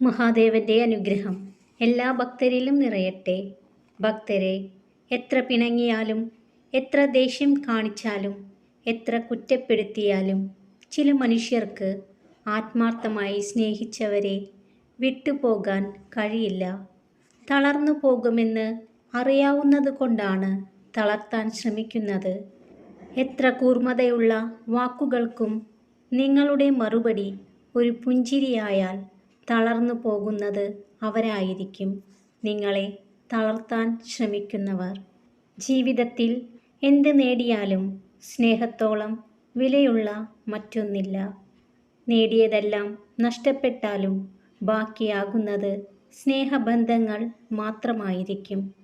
മഹാദേവന്റെ അനുഗ്രഹം. എല്ലാ ഭക്തരിലും നിറയട്ടെ. ഭക്തരെ എത്ര പിണങ്ങിയാലും എത്ര ദേഷ്യം കാണിച്ചാലും എത്ര കുറ്റപ്പെടുത്തിയാലും ചില മനുഷ്യർക്ക് ആത്മാർത്ഥമായി സ്നേഹിച്ചവരെ വിട്ടുപോകാൻ കഴിയില്ല. തളർന്നു പോകുമെന്ന് അറിയാവുന്നത് കൊണ്ടാണ് തളർത്താൻ ശ്രമിക്കുന്നത്. എത്ര കൂർമ്മതയുള്ള വാക്കുകൾക്കും നിങ്ങളുടെ മറുപടി ഒരു പുഞ്ചിരിയായാൽ തളർന്നു പോകുന്നത് അവരായിരിക്കും. നിങ്ങളെ തളർത്താൻ ശ്രമിക്കുന്നവർ. ജീവിതത്തിൽ എന്ത് നേടിയാലും സ്നേഹത്തോളം വിലയുള്ള മറ്റൊന്നില്ല. നേടിയതെല്ലാം നഷ്ടപ്പെട്ടാലും ബാക്കിയാകുന്നത് സ്നേഹബന്ധങ്ങൾ മാത്രമായിരിക്കും.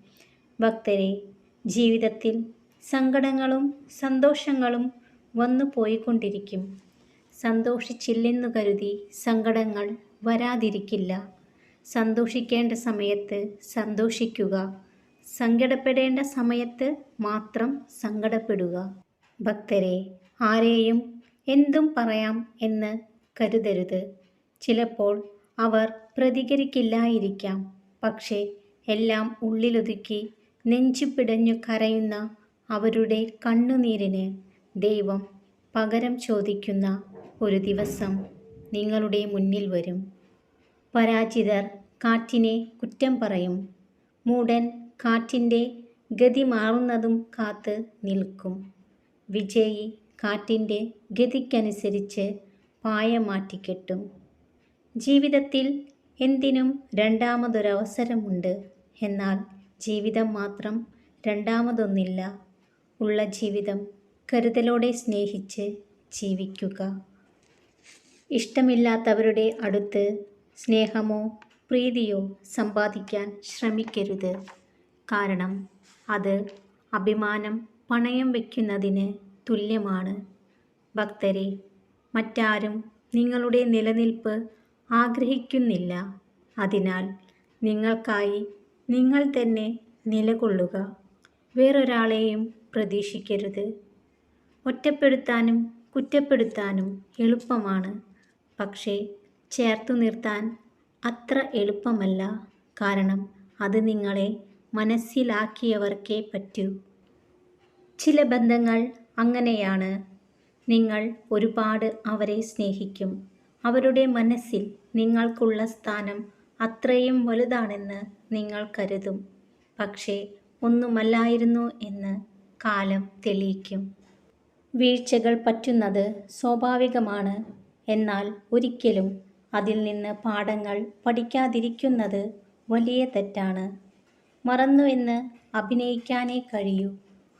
ഭക്തരെ ജീവിതത്തിൽ സങ്കടങ്ങളും സന്തോഷങ്ങളും വന്നു പോയിക്കൊണ്ടിരിക്കും സന്തോഷിച്ചില്ലെന്നു കരുതി സങ്കടങ്ങൾ വരാതിരിക്കില്ല. സന്തോഷിക്കേണ്ട സമയത്ത് സന്തോഷിക്കുക. സങ്കടപ്പെടേണ്ട സമയത്ത് മാത്രം സങ്കടപ്പെടുക. ഭക്തരെ ആരെയും എന്തും പറയാം എന്ന് കരുതരുത്. ചിലപ്പോൾ അവർ പ്രതികരിക്കില്ലായിരിക്കാം. പക്ഷേ എല്ലാം ഉള്ളിലൊതുക്കി നെഞ്ചു പിടഞ്ഞു കരയുന്ന അവരുടെ കണ്ണുനീരിന് ദൈവം പകരം ചോദിക്കുന്ന ഒരു ദിവസം നിങ്ങളുടെ മുന്നിൽ വരും. പരാജിതർ കാറ്റിനെ കുറ്റം പറയും. മൂടൻ കാറ്റിന്റെ ഗതി മാറുന്നതും കാത്ത് നിൽക്കും. വിജയി കാറ്റിന്റെ ഗതിക്കനുസരിച്ച് പായ മാറ്റിക്കെട്ടും ജീവിതത്തിൽ എന്തിനും രണ്ടാമതൊരവസരമുണ്ട്. എന്നാൽ ജീവിതം മാത്രം രണ്ടാമതൊന്നില്ല. ഉള്ള ജീവിതം കരുതലോടെ സ്നേഹിച്ച് ജീവിക്കുക. ഇഷ്ടമില്ലാത്തവരുടെ അടുത്ത് സ്നേഹമോ പ്രീതിയോ സമ്പാദിക്കാൻ ശ്രമിക്കരുത്. കാരണം അത് അഭിമാനം പണയം വയ്ക്കുന്നതിന് തുല്യമാണ്. ഭക്തരെ മറ്റാരും നിങ്ങളുടെ നിലനിൽപ്പ് ആഗ്രഹിക്കുന്നില്ല. അതിനാൽ നിങ്ങൾക്കായി നിങ്ങൾ തന്നെ നിലകൊള്ളുക. വേറൊരാളെയും പ്രതീക്ഷിക്കരുത്. ഒറ്റപ്പെടുത്താനും കുറ്റപ്പെടുത്താനും എളുപ്പമാണ്. പക്ഷേ ചേർത്തു നിർത്താൻ അത്ര എളുപ്പമല്ല. കാരണം അത് നിങ്ങളെ മനസ്സിലാക്കിയവർക്കേ പറ്റൂ. ചില ബന്ധങ്ങൾ അങ്ങനെയാണ്. നിങ്ങൾ ഒരുപാട് അവരെ സ്നേഹിക്കും. അവരുടെ മനസ്സിൽ നിങ്ങൾക്കുള്ള സ്ഥാനം അത്രയും വലുതാണെന്ന് നിങ്ങൾ കരുതും. പക്ഷേ ഒന്നുമല്ലായിരുന്നു എന്ന് കാലം തെളിയിക്കും. വീഴ്ചകൾ പറ്റുന്നത് സ്വാഭാവികമാണ്. എന്നാൽ ഒരിക്കലും അതിൽ നിന്ന് പാഠങ്ങൾ പഠിക്കാതിരിക്കുന്നത് വലിയ തെറ്റാണ്. മറന്നുവെന്ന് അഭിനയിക്കാനേ കഴിയൂ.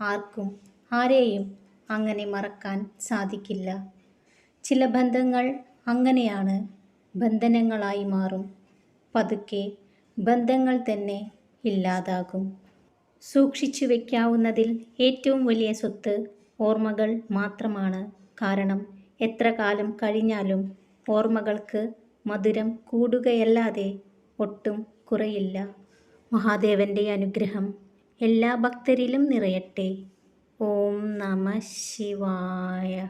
ആർക്കും ആരെയും അങ്ങനെ മറക്കാൻ സാധിക്കില്ല. ചില ബന്ധങ്ങൾ അങ്ങനെയാണ്. ബന്ധനങ്ങളായി മാറും. പതുക്കെ ബന്ധങ്ങൾ തന്നെ ഇല്ലാതാകും. സൂക്ഷിച്ചു വയ്ക്കാവുന്നതിൽ ഏറ്റവും വലിയ സ്വത്ത് ഓർമ്മകൾ മാത്രമാണ്. കാരണം എത്ര കാലം കഴിഞ്ഞാലും ഓർമ്മകൾക്ക് മധുരം കൂടുകയല്ലാതെ ഒട്ടും കുറയില്ല. മഹാദേവന്റെ അനുഗ്രഹം എല്ലാ ഭക്തരിലും നിറയട്ടെ. ഓം നമ ശിവായ.